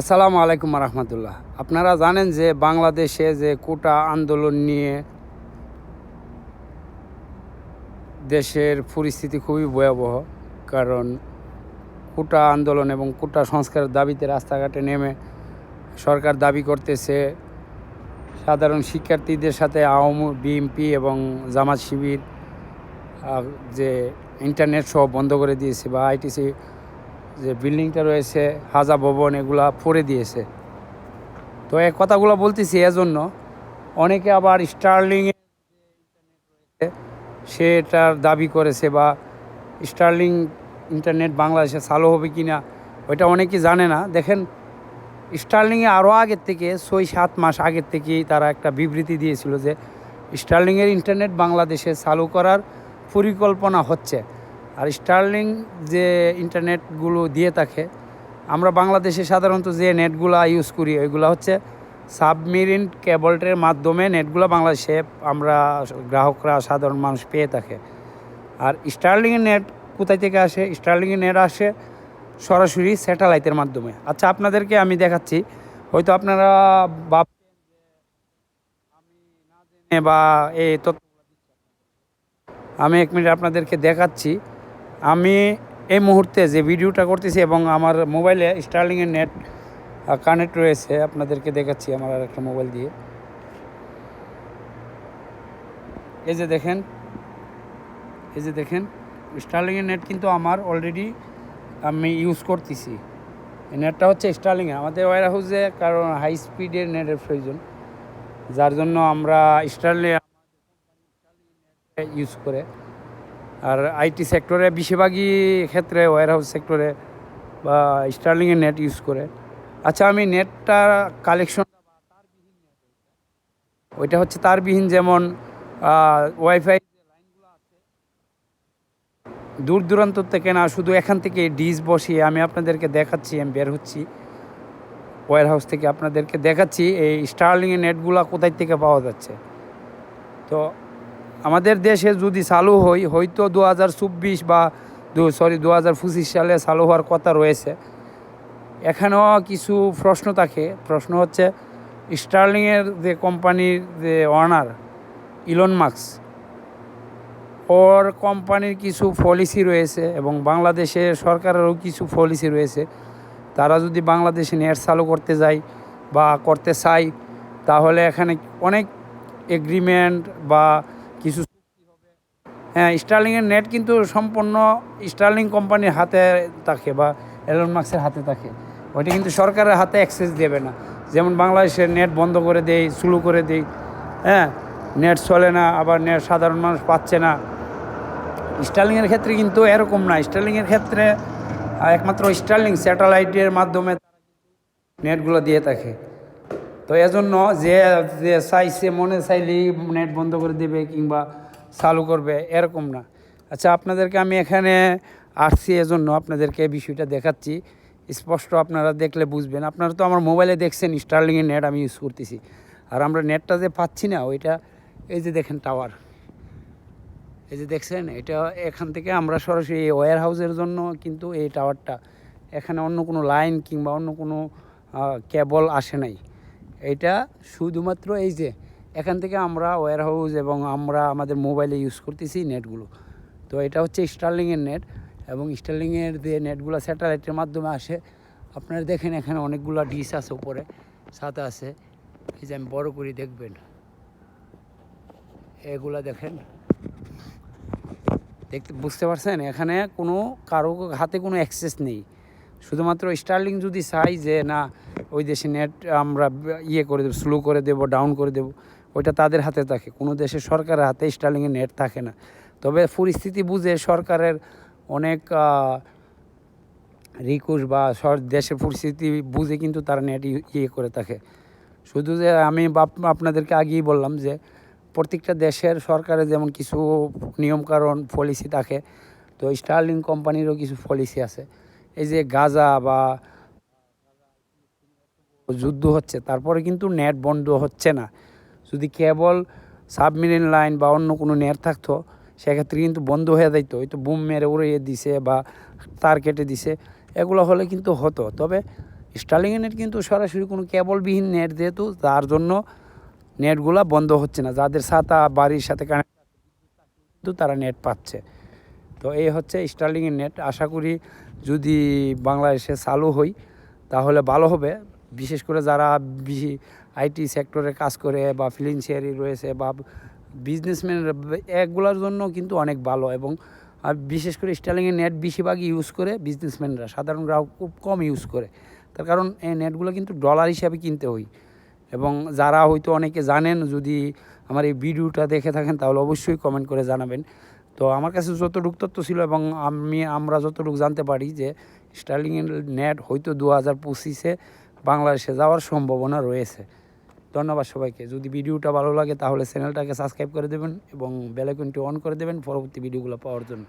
আসসালামু আলাইকুম রহমতুল্লাহ। আপনারা জানেন যে বাংলাদেশে যে কোটা আন্দোলন নিয়ে দেশের পরিস্থিতি খুবই ভয়াবহ, কারণ কোটা আন্দোলন এবং কোটা সংস্কারের দাবিতে রাস্তাঘাটে নেমে সরকার দাবি করতেছে, সাধারণ শিক্ষার্থীদের সাথে আওয়ামী বিএনপি এবং জামাত শিবির যে ইন্টারনেট সহ বন্ধ করে দিয়েছে বা আইটিসি যে বিল্ডিংটা রয়েছে, হাজা ভবন, এগুলা পড়ে দিয়েছে। তো এই কথাগুলো বলতেছি এজন্য, অনেকে আবার স্টার্লিং সে এটার দাবি করেছে বা স্টার্লিং ইন্টারনেট বাংলাদেশে চালু হবে কি না ওইটা অনেকেই জানে না। দেখেন স্টার্লিংয়ে আরও আগের থেকে ছয় সাত মাস আগের থেকেই তারা একটা বিবৃতি দিয়েছিল যে স্টার্লিংয়ের ইন্টারনেট বাংলাদেশে চালু করার পরিকল্পনা হচ্ছে। আর স্টার্লিং যে ইন্টারনেটগুলো দিয়ে থাকে, আমরা বাংলাদেশে সাধারণত যে নেটগুলো ইউজ করি, ওইগুলো হচ্ছে সাবমেরিন কেবলটের মাধ্যমে নেটগুলো বাংলাদেশে আমরা গ্রাহকরা, সাধারণ মানুষ পেয়ে থাকে। আর স্টার্লিংয়ের নেট কোথায় থেকে আসে? স্টার্লিংয়ের নেট আসে সরাসরি স্যাটেলাইটের মাধ্যমে। আচ্ছা আপনাদেরকে আমি দেখাচ্ছি। হয়তো আপনারা বা এই তথ্য আমি এক মিনিট আপনাদেরকে দেখাচ্ছি। আমি এই মুহূর্তে যে ভিডিওটা করতেছি এবং আমার মোবাইলে স্টার্লিংয়ের নেট কানেক্ট রয়েছে, আপনাদেরকে দেখাচ্ছি আমার আর একটা মোবাইল দিয়ে। এই যে দেখেন, এই যে দেখেন স্টার্লিংয়ের নেট কিন্তু আমার অলরেডি আমি ইউজ করতেছি। এই নেটটা হচ্ছে স্টার্লিংয়ের আমাদের ওয়ার হাউসে কারণ হাই স্পিডের নেটের প্রয়োজন। যার জন্য আমরা স্টার্লিং ইউজ করে আর আইটি সেক্টরে বেশিরভাগই ক্ষেত্রে ওয়ার হাউস সেক্টরে বা স্টার্লিংয়ের নেট ইউজ করে। আচ্ছা আমি নেটটা কালেকশন ওইটা হচ্ছে তারবিহীন যেমন ওয়াইফাই দূর দূরান্ত থেকে না, শুধু এখান থেকে ডিস বসিয়ে আমি আপনাদেরকে দেখাচ্ছি, আমি বের হচ্ছি। ওয়ার হাউস থেকে আপনাদেরকে দেখাচ্ছি, এই স্টার্লিংয়ের নেটগুলো কোথায় থেকে পাওয়া যাচ্ছে। তো আমাদের দেশে যদি চালু হয়, হয়তো দু হাজার চব্বিশ বা দু সরি দু হাজার পঁচিশ সালে চালু হওয়ার কথা রয়েছে। এখানেও কিছু প্রশ্ন থাকে। প্রশ্ন হচ্ছে, স্টার্লিংয়ের যে কোম্পানির যে অনার ইলন মার্কস ওর কোম্পানির কিছু পলিসি রয়েছে এবং বাংলাদেশে সরকারেরও কিছু পলিসি রয়েছে। তারা যদি বাংলাদেশে নেট চালু করতে যায় বা করতে চায়, তাহলে এখানে অনেক এগ্রিমেন্ট বা হ্যাঁ স্টার্লিংয়ের নেট কিন্তু সম্পূর্ণ স্টার্লিং কোম্পানির হাতে থাকে বা এলন মার্কসের হাতে থাকে। ওইটা কিন্তু সরকারের হাতে অ্যাক্সেস দেবে না। যেমন বাংলাদেশের নেট বন্ধ করে দেয় শুরু করে দেয়। হ্যাঁ নেট চলে না, আবার নেট সাধারণ মানুষ পাচ্ছে না। স্টার্লিংয়ের ক্ষেত্রে কিন্তু এরকম না। স্টার্লিংয়ের ক্ষেত্রে একমাত্র স্টার্লিং স্যাটেলাইটের মাধ্যমে নেটগুলো দিয়ে থাকে। তো এজন্য যে যে চাইছে, মনে চাইলেই নেট বন্ধ করে দেবে কিংবা চালু করবে, এরকম না। আচ্ছা আপনাদেরকে আমি এখানে আসছি এজন্য আপনাদেরকে বিষয়টা দেখাচ্ছি। স্পষ্ট আপনারা দেখলে বুঝবেন। আপনারা তো আমার মোবাইলে দেখছেন, স্টার্লিংয়ের নেট আমি ইউজ করতেছি। আর আমরা নেটটা যে পাচ্ছি না, ওইটা এই যে দেখেন টাওয়ার এই যে দেখছেন, এটা এখান থেকে আমরা সরাসরি এই ওয়্যার হাউসের জন্য কিন্তু এই টাওয়ারটা এখানে অন্য কোনো লাইন কিংবা অন্য কোনো কেবল আসে নাই। এটা শুধুমাত্র এই যে এখান থেকে আমরা ওয়্যার হাউস এবং আমরা আমাদের মোবাইলে ইউজ করতেছি নেটগুলো তো এটা হচ্ছে স্টার্লিংয়ের নেট এবং স্টার্লিংয়ের যে নেটগুলো স্যাটেলাইটের মাধ্যমে আসে, আপনারা দেখেন এখানে অনেকগুলো ডিশ আছে উপরে, সাথে আছে। এই যে আমি বড় করে দেখবেন। এগুলা দেখেন। দেখতে, বুঝতে পারছেন? এখানে কোনো কারও হাতে কোনো অ্যাক্সেস নেই। শুধুমাত্র স্টার্লিং যদি চাই যে, না, ওই দেশে নেট আমরা ইয়ে করে দেবো স্লো করে দেবো ডাউন করে দেবো। ওইটা তাদের হাতে থাকে। কোনো দেশের সরকারের হাতে স্টার্লিংয়ের নেট থাকে না। তবে পরিস্থিতি বুঝে সরকারের অনেক রিকোয়েস্ট বা দেশের পরিস্থিতি বুঝে কিন্তু তারা নেট ইয়ে করে থাকে। শুধু যে আমি আপনাদেরকে আগেই বললাম যে, প্রত্যেকটা দেশের সরকারের যেমন কিছু নিয়মকানুন পলিসি থাকে, তো স্টার্লিং কোম্পানিরও কিছু পলিসি আছে। এই যে গাজা বা যুদ্ধ হচ্ছে, তারপরে কিন্তু নেট বন্ধ হচ্ছে না। যদি কেবল সাবমেরিন লাইন বা অন্য কোনো নেট থাকতো, সেক্ষেত্রে কিন্তু বন্ধ হয়ে যাইতো। হয়তো বুম মেরে উড়িয়ে দিছে বা তার কেটে দিছে। এগুলো হলে কিন্তু হতো। তবে স্টার্লিংয়ের নেট কিন্তু সরাসরি কোনো কেবলবিহীন নেট যেহেতু, তার জন্য নেটগুলা বন্ধ হচ্ছে না। যাদের ছাতা, বাড়ির সাথে কানেক্ট কিন্তু তারা নেট পাচ্ছে। তো এই হচ্ছে স্টার্লিংয়ের নেট আশা করি যদি বাংলাদেশে চালু হই, তাহলে ভালো হবে। বিশেষ করে যারা আইটি সেক্টরে কাজ করে বা ফিনান্সিয়ারি রয়েছে বা বিজনেসম্যান একগুলোর জন্য কিন্তু অনেক ভালো এবং বিশেষ করে স্টার্লিংয়ের নেট বেশিরভাগই ইউজ করে বিজনেসম্যানরা সাধারণ গ্রাহক খুব কম ইউজ করে। তার কারণ এই নেটগুলো কিন্তু ডলার হিসাবে কিনতে হয়। এবং যারা হয়তো অনেকে জানেন, যদি আমার এই ভিডিওটা দেখে থাকেন, তাহলে অবশ্যই কমেন্ট করে জানাবেন। তো আমার কাছে যতটুক তথ্য ছিল এবং আমি, আমরা যতটুকু জানতে পারি যে স্টার্লিংয়ের নেট হয়তো দু হাজার পঁচিশে বাংলাদেশে যাওয়ার সম্ভাবনা রয়েছে। ধন্যবাদ সবাইকে। যদি ভিডিওটা ভালো লাগে তাহলে চ্যানেলটাকে সাবস্ক্রাইব করে দেবেন এবং বেলাইকনটি অন করে দেবেন পরবর্তী ভিডিওগুলো পাওয়ার জন্য।